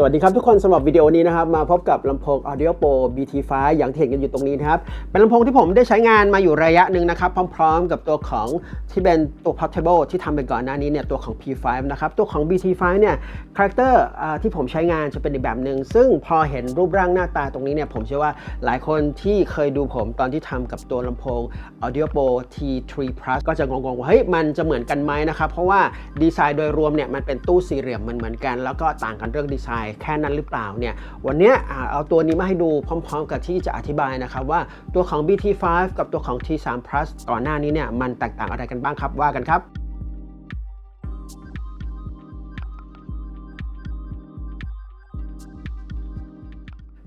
สวัสดีครับทุกคนสำหรับวิดีโอนี้นะครับมาพบกับลำโพง Audio Pro BT5 อย่างที่เห็นกันอยู่ตรงนี้นะครับเป็นลำโพงที่ผมได้ใช้งานมาอยู่ระยะหนึ่งนะครับพร้อมๆ กับตัวของที่เป็นตัว Portable ที่ทำไปก่อนหน้านี้เนี่ยตัวของ P5 นะครับตัวของ BT5 เนี่ยคาแรคเตอร์ที่ผมใช้งานจะเป็นอีกแบบหนึ่งซึ่งพอเห็นรูปร่างหน้าตาตรงนี้เนี่ยผมเชื่อว่าหลายคนที่เคยดูผมตอนที่ทำกับตัวลำโพง Audio Pro T3 Plus ก็จะงงๆว่าเฮ้ยมันจะเหมือนกันไหมนะครับเพราะว่าดีไซน์โดยรวมเนี่ยมันเป็นตู้สี่เหลี่ยมมันเหมือนกัน แล้วก็ต่างกันเรื่องดีไซน์แค่นั้นหรือเปล่าเนี่ยวันนี้เอาตัวนี้มาให้ดูพร้อม ๆ กับที่จะอธิบายนะครับว่าตัวของ BT5 กับตัวของ T3 Plus ก่อนหน้านี้เนี่ยมันแตกต่างอะไรกันบ้างครับว่ากันครับ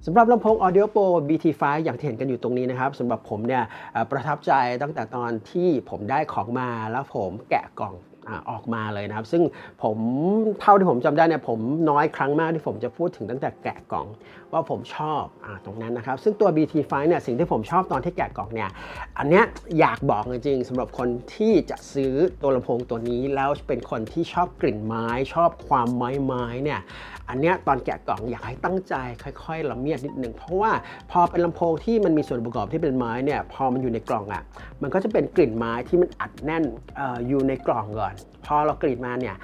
สำหรับลำโพง Audio Pro BT5 อย่างที่เห็นกันอยู่ตรงนี้นะครับสำหรับผมเนี่ยประทับใจตั้งแต่ตอนที่ผมได้ของมาแล้วผมแกะกล่อง ออกมาเลยนะครับ ซึ่งผมเท่าที่ผมจำได้เนี่ยผมน้อยครั้งมากที่ผมจะพูดถึงตั้งแต่แกะกล่อง ว่าผมชอบอตรงนั้นนะครับ ซึ่งตัว BT5 เนี่ยสิ่งที่ผมชอบตอนที่แกะกล่องเนี่ยอันเนี้ยอยากบอกจริงๆสำหรับคนที่จะซื้อตัวลำโพงตัวนี้แล้วเป็นคนที่ชอบกลิ่นไม้ชอบความไม้ไม้เนี่ย อันเนี้ยตอนแกะกล่องอยากให้ตั้งใจค่อยๆละเมียดนิดนึงเพราะว่าพอเป็นลำโพงที่มันมีส่วนประกอบที่เป็นไม้เนี่ยพอมันอยู่ในกล่องอะ่ะมันก็จะเป็นกลิ่นไม้ที่มันอัดแน่นอออยู่ในกล่องก่อน พอเรากรีดมาเนี่ย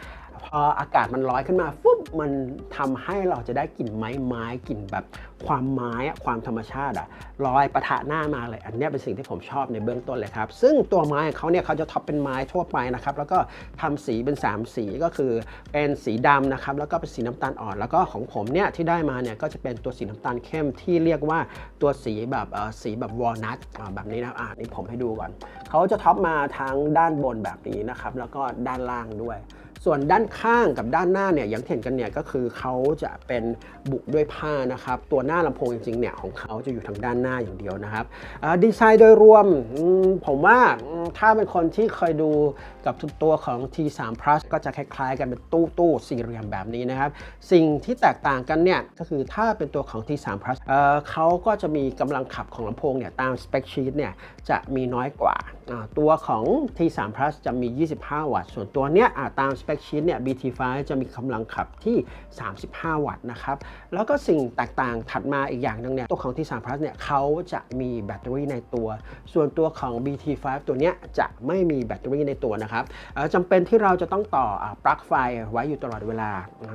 พออากาศมันร้อยขึ้นมาฟุ๊บ มันทำให้เราจะได้กลิ่นไม้ไม้กลิ่นแบบความไม้อะความธรรมชาติอะลอยประทะหน้ามาเลย อันนี้เป็นสิ่งที่ผมชอบในเบื้องต้นเลยครับ ซึ่งตัวไม้ของเขาเนี่ยเขาจะท็อปเป็นไม้ทั่วไปนะครับ แล้วก็ทำสีเป็น 3 สีก็คือเป็นสีดำนะครับ แล้วก็เป็นสีน้ำตาลอ่อน แล้วก็ของผมเนี่ยที่ได้มาเนี่ยก็จะเป็นตัวสีน้ำตาลเข้มที่เรียกว่าตัวสีแบบสีแบบวอลนัทแบบนี้นะครับอ่านี่ผมให้ดูก่อนเขาจะท็อปมาทั้งด้านบนแบบนี้นะครับ แล้วก็ด้านล่างด้วย ส่วนด้านข้างกับด้านหน้าเนี่ยอย่างเห็นกันเนี่ยก็คือเขาจะเป็นบุด้วยผ้านะครับ ตัวหน้าลำโพงจริงๆเนี่ยของเขาจะอยู่ทางด้านหน้าอย่างเดียวนะครับดีไซน์โดยรวมผมว่าถ้าเป็นคนที่เคยดูกับตัวของ T3 Plus ก็จะคล้ายๆ กันเป็นตู้ตู้สี่เหลี่ยมแบบนี้นะครับ สิ่งที่แตกต่างกันเนี่ยก็คือถ้าเป็นตัวของ T3 Plus เเขาก็จะมีกำลังขับของลำโพงเนี่ยตาม spec sheet เนี่ยจะมีน้อยกว่า ตัวของ T3 Plus จะมี 25 วัตต์ ส่วนตัวเนี้ยตาม spec sheet เนี่ย BT5 จะมีกำลังขับที่ 35 วัตต์นะครับ แล้วก็สิ่งแตกต่างถัดมาอีกอย่างหนึงเนี่ยตัวของ T3 Plus เนี่ยเขาจะมีแบตเตอรี่ในตัว ส่วนตัวของ BT5 ตัวเนี้ยจะไม่มีแบตเตอรี่ในตัวนะครับเอ่อจำเป็นที่เราจะต้องต่อปลั๊กไฟไว้อยู่ตลอดเวลา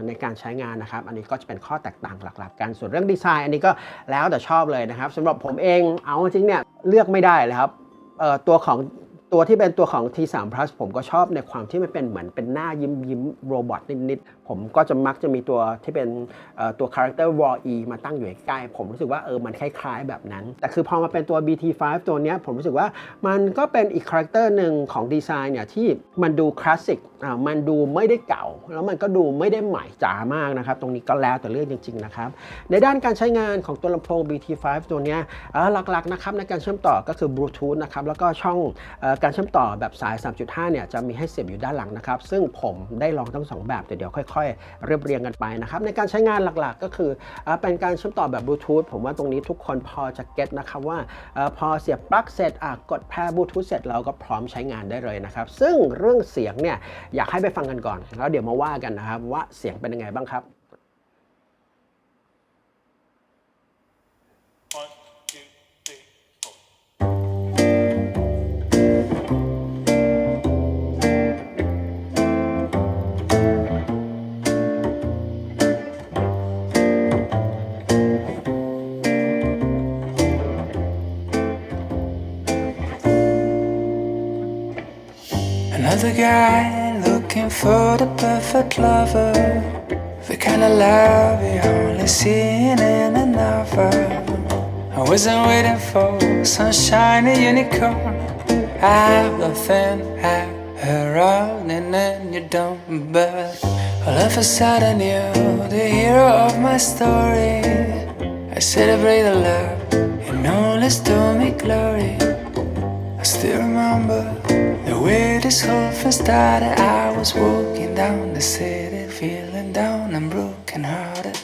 ในการใช้งานนะครับ อันนี้ก็จะเป็นข้อแตกต่างหลักๆกันส่วนเรื่องดีไซน์ อันนี้ก็แล้วแต่ชอบเลยนะครับสำหรับผมเองเอาจริงๆเนี่ยเลือกไม่ได้เลยครับตัวของ ตัวที่เป็นตัวของ T3 Plus ผมก็ชอบในความที่มันเป็นเหมือนเป็นหน้ายิ้มยิ้มโรบอทนิดๆ ผมก็จะมักจะมีตัวที่เป็นตัว Character Wall E มาตั้งอยู่ใกล้ผมรู้สึกว่าเออมันคล้ายๆแบบนั้น แต่คือพอมาเป็นตัว BT5 ตัวนี้ผมรู้สึกว่ามันก็เป็นอีกคาแรคเตอร์หนึ่งของดีไซน์เนี่ยที่มันดูคลาสสิกอ่ามันดูไม่ได้เก่า แล้วมันก็ดูไม่ได้ใหม่จ๋ามากนะครับ ตรงนี้ก็แล้วแต่เรื่องจริง ๆ นะครับ ในด้านการใช้งานของตัวลำโพง BT5 ตัวนี้หลักๆนะครับในการเชื่อมต่อก็คือบลูทูธนะครับแล้วก็ช่องอการเชื่อมต่อแบบสาย 3.5 เนี่ยจะมีให้เสียบอยู่ด้านหลังนะครับ ซึ่งผมได้ลองทั้งสองแบบแต่เดี๋ยวค่อยๆ เรียบเรียงกันไปนะครับ ในการใช้งานหลักๆ ก็คือเอ่อเป็นการเชื่อมต่อแบบบลูทูธผมว่าตรงนี้ทุกคนพอจะเก็ตนะครับว่าอพอเสียบปลั๊กเสร็จกดแพร่บลูทูธเสร็จเราก็พร้อมใช้งานได้เลยนะครับ ซึ่งเรื่องเสียงเนี่ยอยากให้ไปฟังกันก่อน แล้วเดี๋ยวมาว่ากันนะครับว่าเสียงเป็นยังไงบ้างครับ Another guy looking for the perfect lover. The kind of love you only see in another. I wasn't waiting for sunshine, a unicorn. I've nothing I heard running and you don't. But all of a sudden, you're the hero of my story. I celebrate the love and only to me glory. I still remember the way this whole thing started. I was walking down the city, feeling down and broken hearted.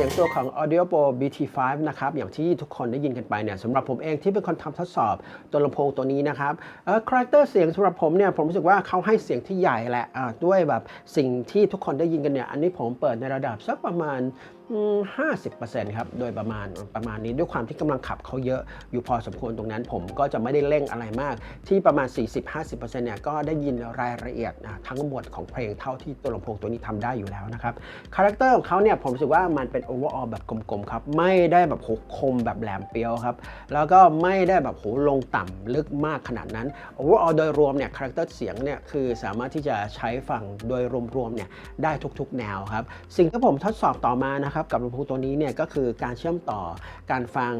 สียงตัวของ Audio Pro BT5 นะครับ อย่างที่ทุกคนได้ยินกันไปเนี่ยสำหรับผมเองที่เป็นคนทำทดสอบตัวลำโพงตัวนี้นะครับเออคาแรคเตอร์เสียงสำหรับผมเนี่ยผมรู้สึกว่าเขาให้เสียงที่ใหญ่แหละอ่าด้วยแบบสิ่งที่ทุกคนได้ยินกันเนี่ยอันนี้ผมเปิดในระดับสักประมาณ 50%ครับ โดยประมาณประมาณนี้ด้วยความที่กำลังขับเขาเยอะอยู่พอสมควรตรงนั้น ผมก็จะไม่ได้เร่งอะไรมาก ที่ประมาณ 40-50%เนี่ยก็ได้ยินรายละเอียดทั้งหมดของเพลงเท่าที่ตัวลำโพงตัวนี้ทำได้อยู่แล้วนะครับคาแรคเตอร์ของเขาเนี่ยผมรู้สึกว่ามันเป็นโอเวอร์ออแบบกลมๆครับ ไม่ได้แบบโหคมแบบแหลมเปรียวครับ แล้วก็ไม่ได้แบบโหลงต่ำลึกมากขนาดนั้นโอเวอร์ออโดยรวมเนี่ยคาแรคเตอร์เสียงเนี่ยคือสามารถที่จะใช้ฟังโดยรวมๆเนี่ยได้ทุกๆ แนวครับสิ่งที่ผมทดสอบต่อมานะครับกับลำโพงตัวนี้เนี่ยก็คือการเชื่อมต่อการฟัง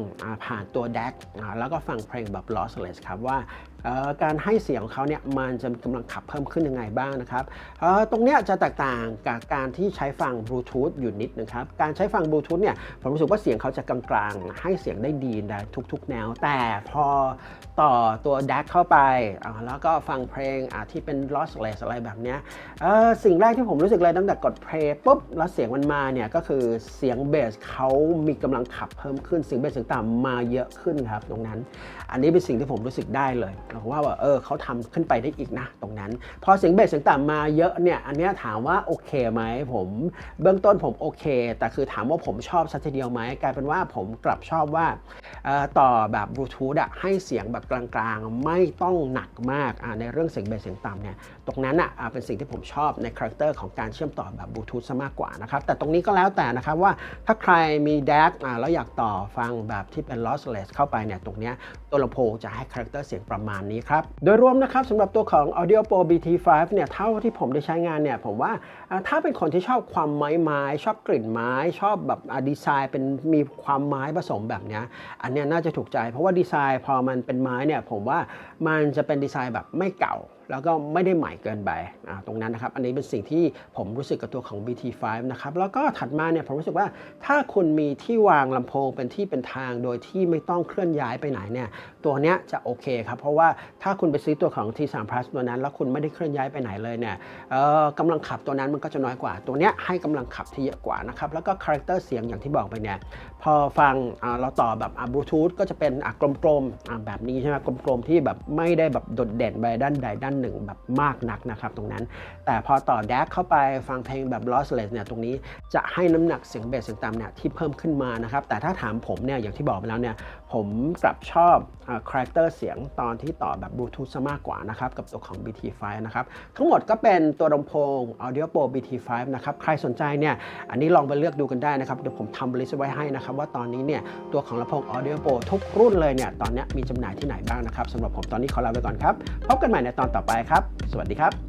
ผ่านตัว DAC แล้วก็ฟังเพลงแบบ lossless ครับว่าการให้เสียงของเขาเนี่ยมันจะกำลังขับเพิ่มขึ้นยังไงบ้างนะครับตรงเนี้ยจะแตกต่างกับการที่ใช้ฟังบลูทูธอยู่นิดนะครับการใช้ฟังบลูทูธเนี่ยผมรู้สึกว่าเสียงเขาจะกลางๆ ให้เสียงได้ดีในทุก ๆ แนว แต่พอต่อตัว DAC เข้าไป แล้วก็ฟังเพลงที่เป็น lossless อะไรแบบเนี้ยสิ่งแรกที่ผมรู้สึกเลยตั้งแต่กด play ปุ๊บแล้วเสียงมันมาเนี่ยก็คือเสียงเบสเขามีกำลังขับเพิ่มขึ้นเสียงเบสเสียงต่ำมาเยอะขึ้นครับตรงนั้น อันนี้เป็นสิ่งที่ผมรู้สึกได้เลยเราว่าว่าเออเขาทำขึ้นไปได้อีกนะ ตรงนั้น พอเสียงเบสเสียงต่ำมาเยอะเนี่ย อันนี้ถามว่าโอเคไหมผมเบื้องต้นผมโอเค แต่คือถามว่าผมชอบสักทีเดียวไหมกลายเป็นว่าผมกลับชอบว่าออต่อแบบบลูทูธอะให้เสียงแบบกลางๆ ไม่ต้องหนักมากอ่าในเรื่องเสียงเบสเสียงต่ำเนี่ยตรงนั้นอะอ่าเป็นสิ่งที่ผมชอบในคาแรคเตอร์ของการเชื่อมต่อแบบบลูทูธซะมากกว่านะครับแต่ตรงนี้ก็แล้วแต่นะครับว่าถ้าใครมี DAC อ่าแล้วอยากต่อฟังแบบที่เป็น lossless เข้าไปเนี่ยตรงเนี้ยตัวลำโพงจะให้คาแรคเตอร์เสียงประมาณนี้ครับ โดยรวมนะครับสำหรับตัวของ Audio Pro BT5 เนี่ยเท่าที่ผมได้ใช้งานเนี่ยผมว่าถ้าเป็นคนที่ชอบความไม้ไม้ชอบกลิ่นไม้ ชอบแบบดีไซน์เป็นมีความไม้ผสมแบบนี้อันนี้น่าจะถูกใจ เพราะว่าดีไซน์พอมันเป็นไม้เนี่ยผมว่ามันจะเป็นดีไซน์แบบไม่เก่า แล้วก็ไม่ได้ใหม่เกินไปอ่าตรงนั้นนะครับ อันนี้เป็นสิ่งที่ผมรู้สึกกับตัวของ BT5 นะครับ แล้วก็ถัดมาเนี่ยผมรู้สึกว่าถ้าคุณมีที่วางลำโพงเป็นที่เป็นทางโดยที่ไม่ต้องเคลื่อนย้ายไปไหนเนี่ยตัวเนี้ยจะโอเคครับ เพราะว่าถ้าคุณไปซื้อตัวของ T3 Plus ตัวนั้น แล้วคุณไม่ได้เคลื่อนย้ายไปไหนเลยเนี่ยเอ่อกำลังขับตัวนั้นมันก็จะน้อยกว่า ตัวเนี้ยให้กำลังขับที่เยอะกว่านะครับแล้วก็คาแรคเตอร์เสียงอย่างที่บอกไปเนี่ยพอฟังอ่าเราต่อแบบบลูทูธก็จะเป็นอะกลมๆอะแบบนี้ใช่ไหมกลมๆที่แบบไม่ได้แบบโดดเด่นไปด้านใดด้านหนึ่งแบบมากนักนะครับตรงนั้น แต่พอต่อแดกเข้าไปฟังเพลงแบบ lossless เนี่ยตรงนี้จะให้น้ำหนักเสียงเบสเสียงต่ำเนี่ยที่เพิ่มขึ้นมานะครับ แต่ถ้าถามผมเนี่ยอย่างที่บอกไปแล้วเนี่ยผมกลับชอบคาแรคเตอร์เสียงตอนที่ต่อแบบบลูทูธซะมากกว่านะครับกับตัวของ BT5 นะครับทั้งหมดก็เป็นตัวลำโพง Audio Pro BT5 นะครับใครสนใจเนี่ยอันนี้ลองไปเลือกดูกันได้นะครับเดี๋ยวผมทำลิสต์ไว้ให้นะครับว่าตอนนี้เนี่ยตัวของลำโพง Audio Pro ทุกรุ่นเลยเนี่ยตอนนี้มีจำหน่ายที่ไหนบ้างนะครับสำหรับผมตอนนี้ขอลาไปก่อนครับพบกันใหม่ในตอนต่อไปครับ สวัสดีครับ